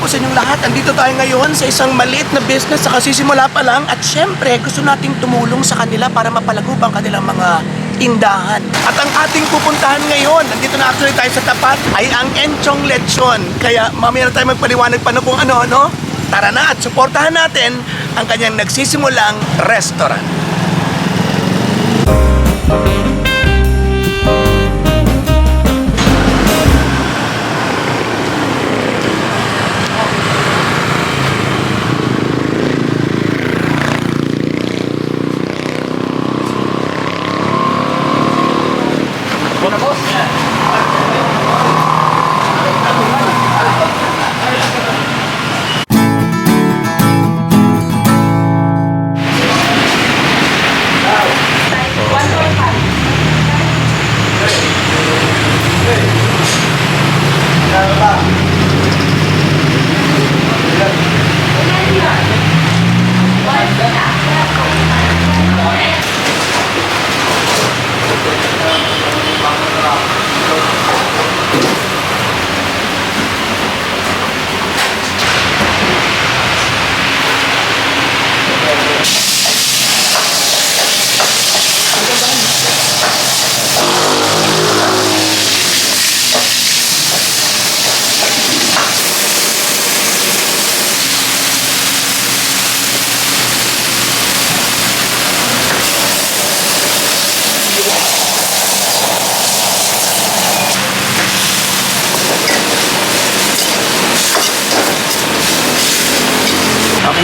po sa inyong lahat. Andito tayo ngayon sa isang maliit na business sa kasisimula pa lang at syempre gusto nating tumulong sa kanila para mapalago ang kanilang mga tindahan. At ang ating pupuntahan ngayon, nandito na actually tayo sa tapat, ay ang Enchong Lechon. Kaya mamaya na tayo magpaliwanag pa na kung ano, no? Tara na at suportahan natin ang kanyang nagsisimulang restaurant.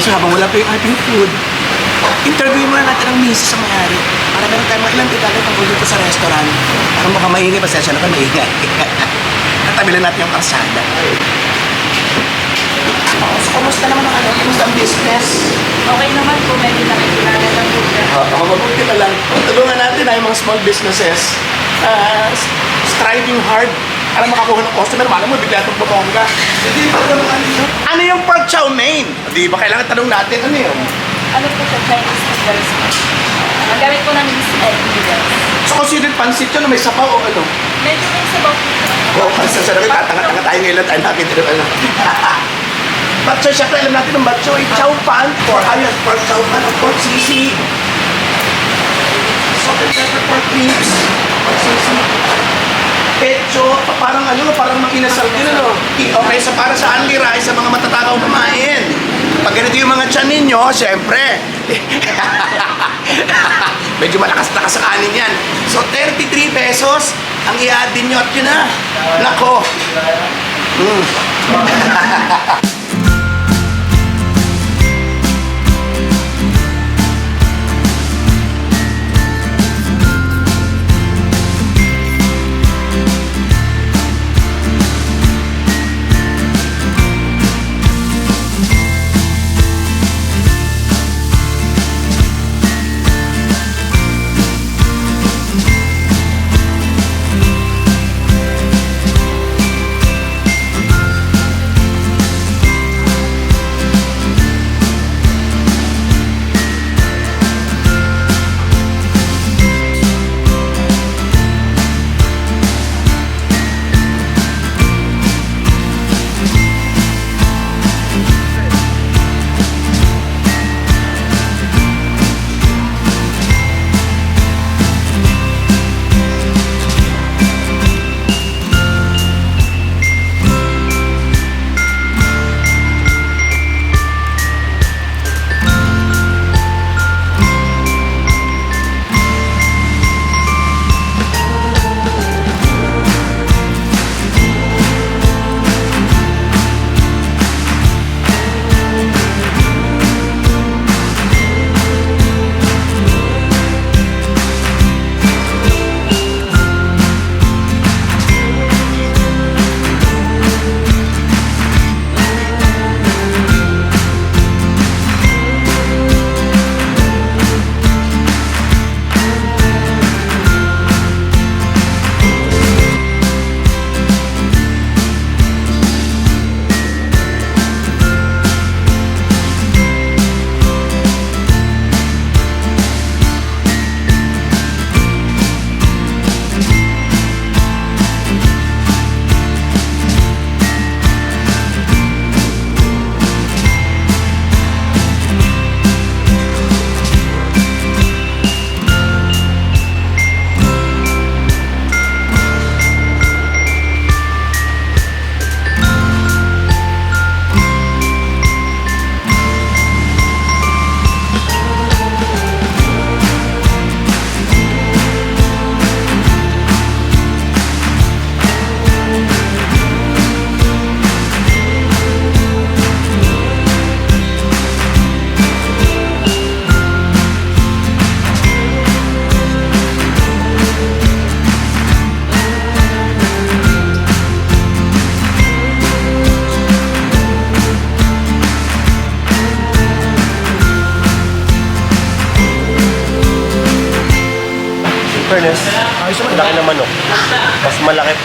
So habang wala pa yung ating food, interviewin muna natin ang misis sa may-ari para meron tayo mga ilang detalye tungkol dito sa restaurant. Para mukhang maingay, pasensya na ka maingay. Natabi lang natin yung karsada. Oh, so, kumusta naman ang ano? Kumusta ang business? Okay naman po, medyo nakikilala ng lugar. Uh, ako mabuti na lang. Tulungan natin ay mga small businesses uh, striving hard para makakuha ng customer. Malam mo, bigla itong bumongga. Hindi pa naman ano. Ano yung pork chow mein? Di ba kailangan tanong natin ano yun? Ano po sa Chinese noodles? Ang gamit po namin is egg noodles. So considered pansit yun, may sabaw o ano? Medyo may sabaw po. Oo, oh, sa sarap tatanga-tanga tayo ngayon tayo nakita rin ano. Batso, syempre alam natin ang batso ay chow pan or ayos pork chow pan pork sisi. Salt and pepper pork ribs, pork sisi. Pecho, parang ano, parang makinasal din ano. Okay, so para sa only rice, sa mga matatakaw kumain. Pag ganito yung mga tiyan ninyo, syempre, medyo malakas-lakas sa kanin yan. So, 33 pesos ang i-add din nyo at yun na. Nako. Mm.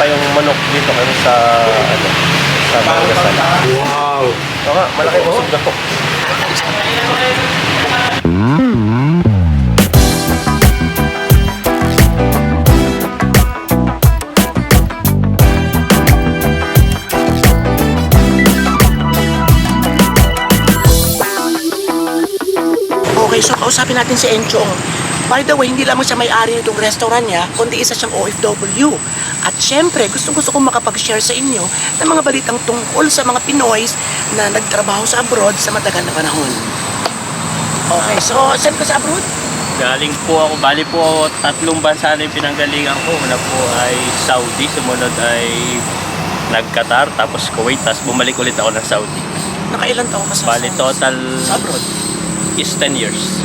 pa yung manok dito kaysa sa ano sa Bangasan. Wow. Oo nga, malaki busog na to. Okay, so kausapin natin si Enchong. By the way, hindi lamang siya may-ari nitong restaurant niya, kundi isa siyang OFW. At syempre, gustong gusto kong makapag-share sa inyo ng mga balitang tungkol sa mga Pinoys na nagtrabaho sa abroad sa matagal na panahon. Okay, so saan ka sa abroad? Galing po ako, bali po ako, tatlong bansa na yung pinanggalingan ko. Una po ay Saudi, sumunod ay nag-Qatar, tapos Kuwait, tapos bumalik ulit ako ng Saudi. Nakailan taon ka sa, Bali total sa abroad? is 10 years.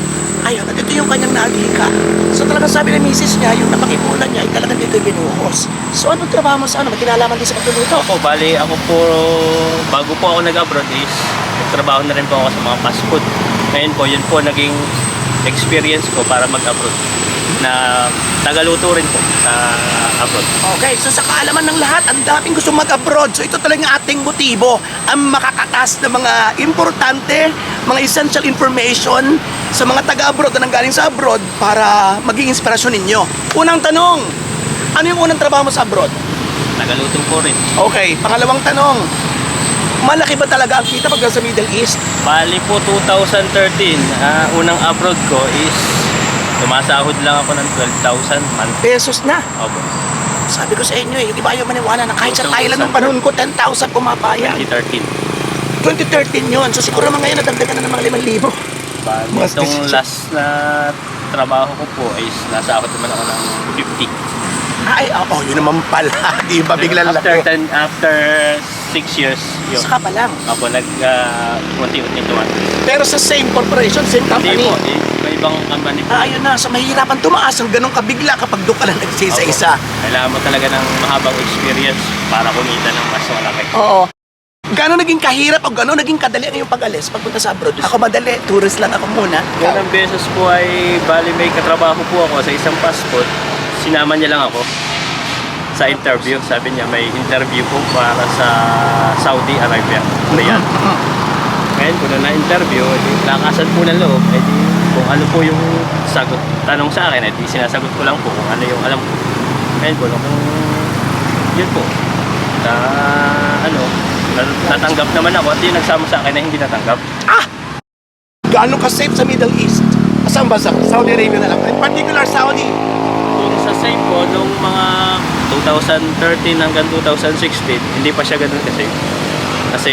Ayun, at ito yung kanyang naadhika. So talagang sabi ng misis niya, yung napakipunan niya ay talagang dito binuhos. So ano trabaho mo sa ano? Magkinalaman din sa pagluluto? Ako, bali ako po, bago po ako nag-abroad is, nagtrabaho na rin po ako sa mga fast food. Ngayon po, yun po naging experience ko para mag-abroad na tagaluto rin po sa abroad. Okay, so sa kaalaman ng lahat, ang daming gusto mag-abroad. So ito talaga ating motibo, ang makakatas ng mga importante, mga essential information sa mga taga-abroad na nanggaling sa abroad para maging inspirasyon ninyo. Unang tanong, ano yung unang trabaho mo sa abroad? Tagaluto po rin. Okay, pangalawang tanong, malaki ba talaga ang kita pag sa Middle East? Bali po 2013, ah, unang abroad ko is tumasahod lang ako ng 12,000 month. Pesos na. Opo, Sabi ko sa inyo eh, yung iba ayaw maniwala na kahit sa 2,000 Thailand ng panahon ko, 10,000 pumapayag. 2013. 2013 yun. So siguro naman ngayon nadagdagan na ng mga 5,000. Bali, Mas itong decision. last na trabaho ko po is nasahod naman ako ng 50. Ay, oo, yun naman pala. Di ba biglang after laki? 10, after 6 years, yun. Saka pa lang. Ako nag uh, unti-unti tuwan. Pero sa same corporation, same Hindi company. po, eh, may ibang company po. Ah, ayun na. So mahihirapan tumaas ang ganong kabigla kapag doon ka lang nagsisa-isa. Kailangan mo talaga ng mahabang experience para kumita ng mas malaki. Oo. Gano'n naging kahirap o gano'n naging kadali ang iyong pag-alis pagpunta sa abroad? Ako madali, tourist lang ako muna. Ganang beses po ay bali may katrabaho po ako sa isang passport. Sinama niya lang ako sa interview. Sabi niya may interview po para sa Saudi Arabia. Riyadh. Ngayon ko na na-interview, edi lakasan po ng loob, edi kung ano po yung sagot, tanong sa akin, edi sinasagot ko lang po kung ano yung alam ko. Ngayon po, no, kung yun po, na ano, na- natanggap naman ako at yung nagsama sa akin na hindi natanggap. Gaano ka safe sa Middle East? Saan ba? Sa Saudi Arabia na lang. In particular, Saudi. Kung sa same po, nung mga 2013 hanggang 2016, hindi pa siya ganun kasi. Kasi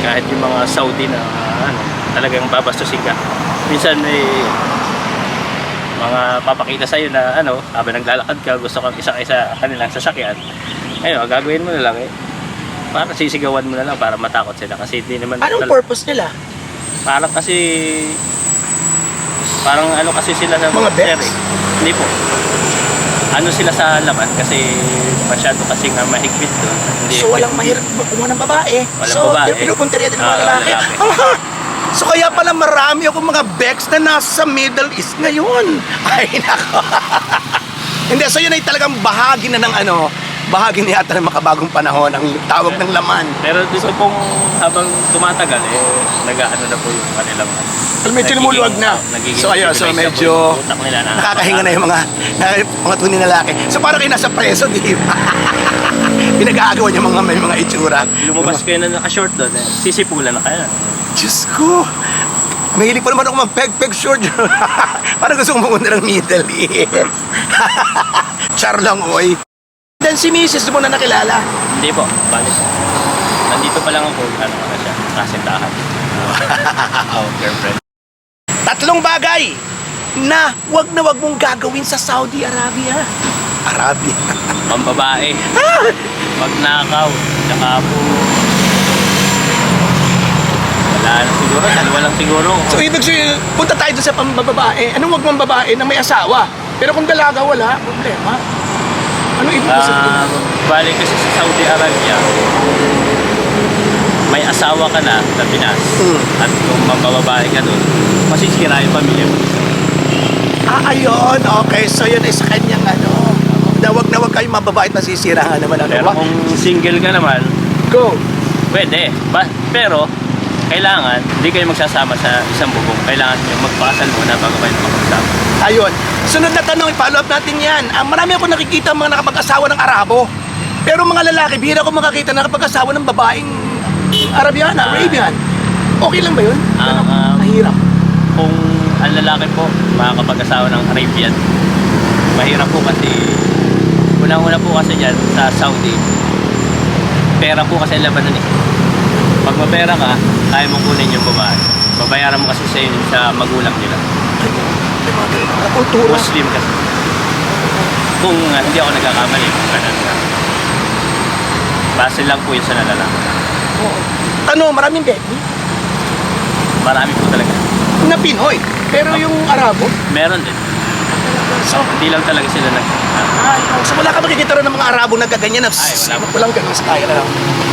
kahit yung mga Saudi na ano, talagang babastusin ka. Minsan may mga papakita sa'yo na ano, habang naglalakad ka, gusto kang isa sa kanilang sasakyan. Ayun, gagawin mo na lang eh. Para sisigawan mo na lang para matakot sila kasi hindi naman Anong purpose nila? parang kasi parang ano kasi sila sa Mga bets? eh. Hindi po. Ano sila sa laman kasi masyado kasi nga mahigpit doon. Hindi So walang mahirap kumuha ng babae. Walang so, babae. pinupunteriya din ng mga Ah, lalaki. Aha! So kaya pala marami akong mga Bex na nasa Middle East ngayon. Ay, nako. Hindi, so yun ay talagang bahagi na ng ano, bahagi na yata ng makabagong panahon, ang tawag ng laman. Pero dito pong habang tumatagal eh nag-aano na po yung kanilang Alam, medyo lumuluwag na. nagiging So ayun, so civilized na po medyo yung utak nila na nakakahinga na yung mga, mga tunay na lalaki. So parang kayo nasa preso, di ba? Pinag-aagawan yung mga may mga itsura. lumabas kayo na naka-short doon eh. Sisipulan na kayo. Diyos ko. Mahilig pa naman ako mag-peg-peg short. Parang gusto kong pumunta ng Middle East. Char lang, oy. Then si Mrs. mo na nakilala. Hindi po, balik. Nandito pa lang ako, ano ko na siya, kasintahan. oh, girlfriend. Tatlong bagay na wag na wag mong gagawin sa Saudi Arabia. Arabia. Pambabae, magnakaw, tsaka po wala na siguro, dalawa lang siguro. So ibig sabihin, punta tayo sa pambabae. Anong wag mong babae na may asawa? Pero kung dalaga, wala. Problema. Ano ibig Ah, sabihin? bali kasi sa Saudi Arabia, may asawa ka na sa Pinas Hmm. at kung mambababae ka doon, masisira yung pamilya mo. Ah, ayun. Okay, so yun ay sa kanyang ano, na wag na wag kayong mababait na sisirahan naman. Ano? Pero Wag- kung single ka naman, Go! pwede. Ba- pero, kailangan, hindi kayo magsasama sa isang bubong. Kailangan nyo magpakasal muna bago kayo makapagsama. Ayun. Sunod na tanong, i-follow up natin yan. Ang marami ako nakikita mga nakapag-asawa ng Arabo. Pero mga lalaki, bihira ko makakita na nakapag-asawa ng babaeng Arabiana, Ah. Arabian. Okay lang ba yun? Ah, ah. Mahirap. Kung ang lalaki po, makakapag-asawa ng Arabian, mahirap po kasi, unang-una po kasi dyan sa Saudi, pera po kasi ang laban nun eh. Pag mapera ka, kaya mo kunin yung babae. Babayaran mo kasi sa, sa magulang nila. Kultura. Muslim kasi. Kung uh, hindi ako nagkakamali, ganun na. Base lang po yun sa nalalaki. Oo. Tanong, maraming baby Marami po talaga. na Pinoy. Pero yung Arabo, Meron din. so, Hindi lang talaga sila nag... ay, so wala ka makikita rin ng mga Arabo na gaganyan na Ay, wala walang ganun style na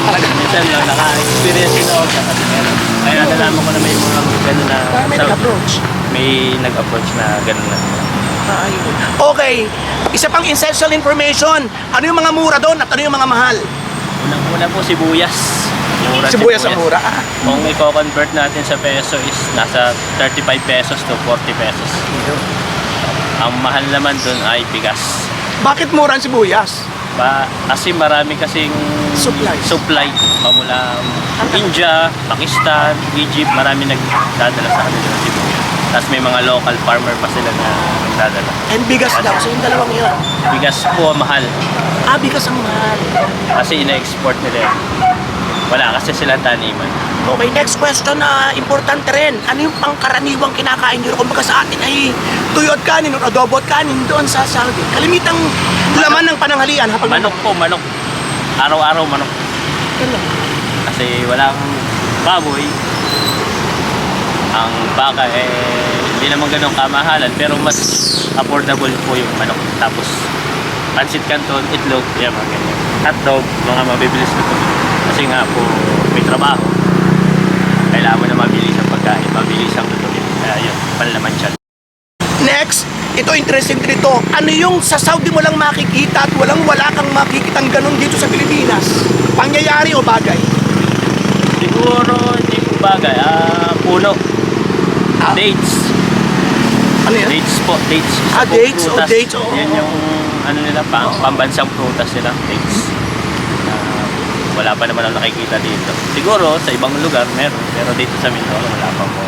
talaga. Minsan lang, naka-experience din ako sa kasi meron. Kaya nalaman ko na may mga gano'n na Parang may nag-approach. May nag-approach na gano'n na. Ayun. Okay, isa pang essential information. Ano yung mga mura doon at ano yung mga mahal? Unang-una po sibuyas. Mura Sibuyas ang mura. Ah. Kung i-convert natin sa peso is nasa 35 pesos to 40 pesos. Ang mahal naman doon ay bigas. Bakit mura ang sibuyas? Ba, kasi marami kasing Supply. supply pamula India, Pakistan, Egypt, marami nagdadala sa kanila ng sibuyas. Tapos may mga local farmer pa sila na nagdadala. And bigas daw. So yung dalawang yun. Bigas po mahal Ah, bigas ang mahal. kasi ina-export nila. yan. Wala kasi sila taniman. Okay, next question na importante rin. Ano yung pangkaraniwang kinakain nyo? Kumbaga sa atin ay tuyo at kanin o adobo at kanin doon sa Saudi. Kalimitang laman ng pananghalian. Hapag Manok po, manok. Araw-araw manok. Ano? Kasi walang baboy. Ang baka eh hindi naman ganun kamahalan pero mas affordable po yung manok. Tapos pansit canton, itlog, yan mga ganyan. Hotdog, mga mabibilis na po. Kasi nga po may trabaho. Kailangan mo na mabilis ang pagkain, mabilis ang lutuin. Kaya yun, panlaman siya. Next, ito interesting din ito. Ano yung sa Saudi mo lang makikita at walang wala kang makikitang ganun dito sa Pilipinas? Pangyayari o bagay? Siguro hindi po bagay. Ah, puno. Ah, Dates. ano yan? Dates po, dates. Isa Ah, dates, oh, prutas. dates, oh. Yan yung ano nila, pang, pambansang prutas nila, dates. Wala pa naman ako nakikita dito. Siguro sa ibang lugar meron, pero dito sa Mindoro wala pa po.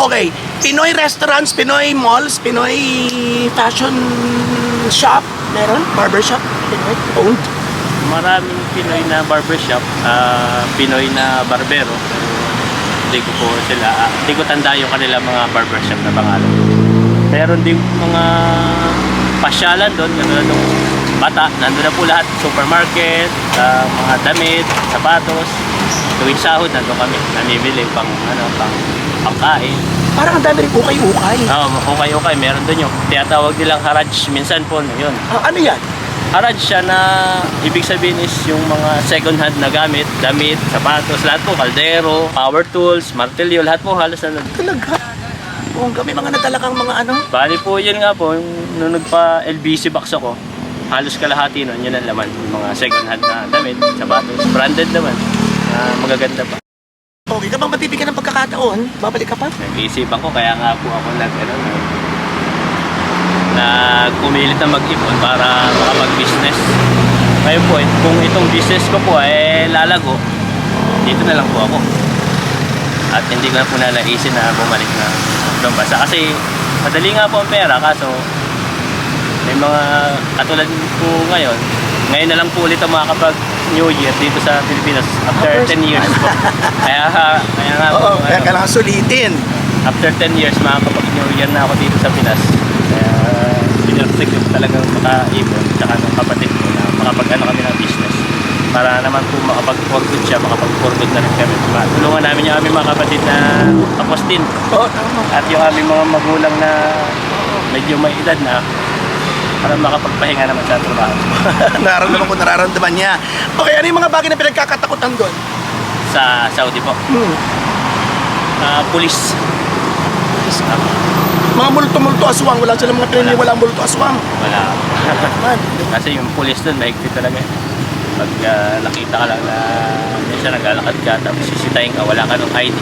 Okay, Pinoy restaurants, Pinoy malls, Pinoy fashion shop, meron? Barber shop, Pinoy owned. Maraming Pinoy na barbershop, ah, Pinoy na barbero. Hindi ko po sila, hindi ko tanda yung kanila mga barbershop na pangalan. Meron din mga pasyalan doon, katulad ng bata, nandun na po lahat, supermarket, ah, mga damit, sapatos. Tuwing sahod, nandun kami, namimili pang, ano, pang, pangkain. Parang ang dami rin ukay-ukay. Oo, okay, okay, meron doon yung tinatawag nilang haraj, minsan po, yun. Ah, ano yan? Haraj siya na ibig sabihin is yung mga second hand na gamit, damit, sapatos, lahat po, kaldero, power tools, martilyo, lahat po halos na Talaga? Bongga, may mga nadala kang mga ano? Bali po yun nga po, yung nung nagpa LBC box ako, halos kalahati nun, yun ang laman. Mga second hand na damit, sapatos, branded naman. na magaganda pa. Okay ka bang matibigyan ng pagkakataon? Babalik ka pa? Nag-iisipan ko, kaya nga po ako nag, ano, nag, nagpumilit na mag-ipon para makapag-business. Ngayon po, eh, kung itong business ko po ay lalago, dito na lang po ako. At hindi ko na po nalaisin na bumalik na ibang bansa. Kasi madali nga po ang pera, kaso may mga katulad po ngayon, ngayon na lang po ulit ang makakapag New Year dito sa Pilipinas after After- 10 years po. kaya, kaya nga po, Oo, kaya ano, kailangan sulitin. after 10 years makakapag New Year na ako dito sa Pinas. Kaya pinarsig ko talagang makaipon tsaka ng kapatid ko na makapag ano kami ng business. Para naman po makapag-for good siya, makapag-for good na rin kami. Tulungan namin yung aming mga kapatid na apostin Oo, tama. at yung aming mga magulang na medyo may edad na para makapagpahinga naman sa trabaho. nararamdaman ko, nararamdaman niya. Okay, ano yung mga bagay na pinagkakatakutan doon? Sa Saudi po, Hmm. Ah, pulis. Mga multo-multo aswang, wala silang mga training, wala multo aswang. Wala. Man, Kasi yung pulis doon, mahigpit talaga. Pag ah, nakita ka lang na minsan naglalakad ka, tapos sisitayin ka, wala ka ng ID,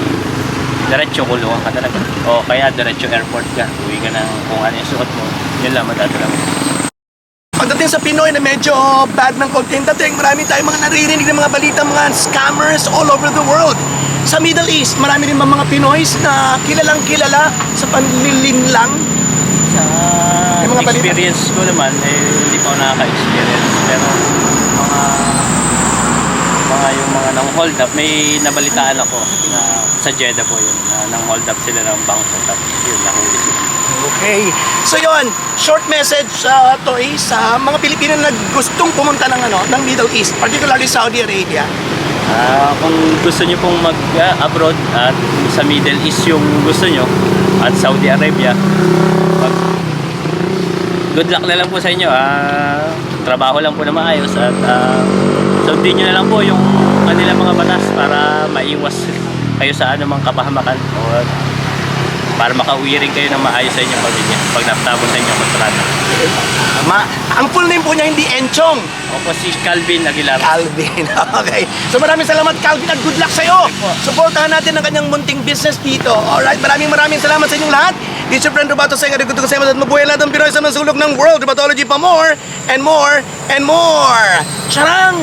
diretso kulungan ka talaga. O kaya diretso airport ka, uwi ka ng kung ano yung suot mo, yun lang madadala mo. Pagdating sa Pinoy na medyo bad ng konti, dating marami tayong mga naririnig ng mga balita, mga scammers all over the world. Sa Middle East, marami rin mga Pinoys na kilalang kilala sa panlilinlang. Sa Yung mga balita. experience ko naman, eh, hindi pa ako nakaka-experience. Pero mga yung mga nang hold up, may nabalitaan ako na sa Jeddah po yun, na nang hold up sila ng bangko tapos yun, nahuli sila. Okay. So yon, short message sa Toy sa mga Pilipino na gustong pumunta ng ano, ng Middle East, particularly Saudi Arabia. Ah, kung gusto nyo pong mag-abroad at sa Middle East yung gusto nyo at Saudi Arabia, mag good luck na lang po sa inyo. Ah, trabaho lang po na maayos at ah, sundin nyo na lang po yung kanilang mga batas para maiwas kayo sa anumang kapahamakan. O para makauwi rin kayo ng maayos sa inyong pamilya pag natapos sa inyong kontrata. Ma, ang full name po niya hindi Enchong, O po si Calvin Aguilar. Calvin. Okay. So maraming salamat Calvin at good luck sa'yo. Supportahan natin ang kanyang munting business dito. Alright, maraming maraming salamat sa inyong lahat. This is your friend Robato Senga. Dito ko sa at mabuhay lahat ng Pinoy sa mga sulok ng world. Robatology pa more and more and more. Charang!